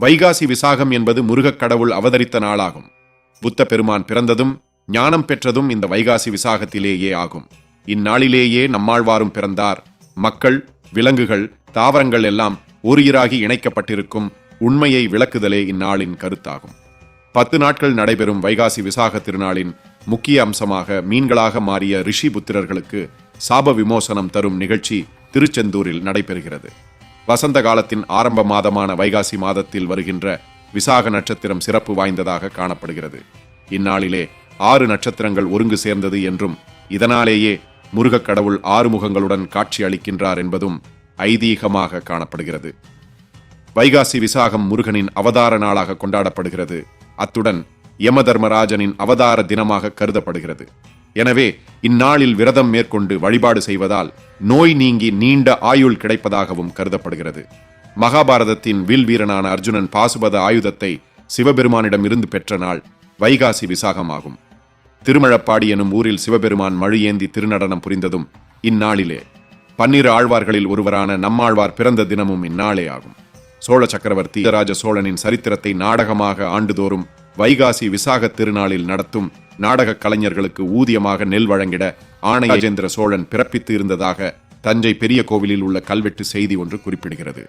வைகாசி விசாகம் என்பது முருகக் கடவுள் அவதரித்த நாளாகும். புத்த பெருமான் பிறந்ததும் ஞானம் பெற்றதும் இந்த வைகாசி விசாகத்திலேயே ஆகும். இந்நாளிலேயே நம்மாழ்வாரும் பிறந்தார். மக்கள் விலங்குகள் தாவரங்கள் எல்லாம் ஒருயிராகி இணைக்கப்பட்டிருக்கும் உண்மையை விளக்குதலே இந்நாளின் கருத்தாகும். பத்து நாட்கள் நடைபெறும் வைகாசி விசாக திருநாளின் முக்கிய அம்சமாக மீன்களாக மாறிய ரிஷி புத்திரர்களுக்கு சாப விமோசனம் தரும் நிகழ்ச்சி திருச்செந்தூரில் நடைபெறுகிறது. வசந்த காலத்தின் ஆரம்ப மாதமான வைகாசி மாதத்தில் வருகின்ற விசாக நட்சத்திரம் சிறப்பு வாய்ந்ததாக காணப்படுகிறது. இந்நாளிலே ஆறு நட்சத்திரங்கள் ஒருங்கு சேர்ந்தது என்றும் இதனாலேயே முருகக் கடவுள் ஆறு முகங்களுடன் காட்சி அளிக்கின்றார் என்பதும் ஐதீகமாக காணப்படுகிறது. வைகாசி விசாகம் முருகனின் அவதார நாளாக கொண்டாடப்படுகிறது. அத்துடன் யமதர்மராஜனின் அவதார தினமாக கருதப்படுகிறது. எனவே இந்நாளில் விரதம் மேற்கொண்டு வழிபாடு செய்வதால் நோய் நீங்கி நீண்ட ஆயுள் கிடைப்பதாகவும் கருதப்படுகிறது. மகாபாரதத்தின் வில் வீரனான அர்ஜுனன் பாசுபத ஆயுதத்தை சிவபெருமானிடம் இருந்து பெற்ற நாள் வைகாசி விசாகமாகும். திருமழப்பாடி எனும் ஊரில் சிவபெருமான் மழையேந்தி திருநடனம் புரிந்ததும் இந்நாளிலே. பன்னிரு ஆழ்வார்களில் ஒருவரான நம்மாழ்வார் பிறந்த தினமும் இந்நாளே ஆகும். சோழ சக்கரவர்த்தி ராஜ சோழனின் சரித்திரத்தை நாடகமாக ஆண்டுதோறும் வைகாசி விசாக திருநாளில் நடத்தும் நாடகக் கலைஞர்களுக்கு ஊதியமாக நெல் வழங்கிட ஆணையஜேந்திர சோழன் பிறப்பித்து இருந்ததாக தஞ்சை பெரிய கோவிலில் உள்ள கல்வெட்டு செய்தி ஒன்று குறிப்பிடுகிறது.